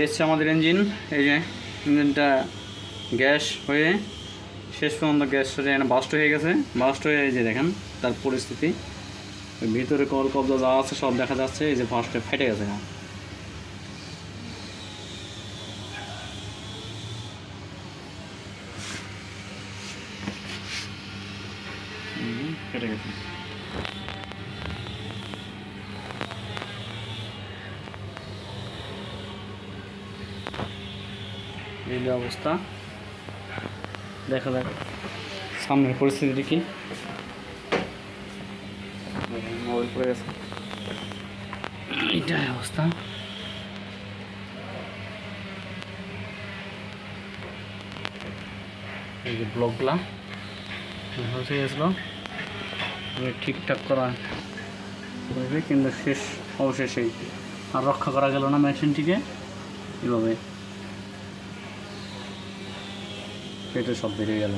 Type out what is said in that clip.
হচ্ছে আমাদের ইঞ্জিন। এই যে ইঞ্জিনটা গ্যাস হয়ে শেষ পর্যন্ত গ্যাস এখানে বাস্ট হয়ে গেছে। বাস্ট হয়ে এই যে দেখেন, তার পরিস্থিতি। ভিতরে কল কবজা যা আছে সব দেখা যাচ্ছে, এই যে ফার্স্টে ফেটে গেছে। ফেটে গেছে। এই অবস্থা। দেখা যাক সামনের পরিস্থিতি কি? মোবাইল পড়ে গেছে। এইটাই অবস্থা। এই যে ব্লকগুলা হয়ে গেছিল ঠিকঠাক করা কিন্তু শেষ অবশেষে আর রক্ষা করা গেল না মেশিনটিকে। এভাবে। পেটে সব বেড়ে গেল।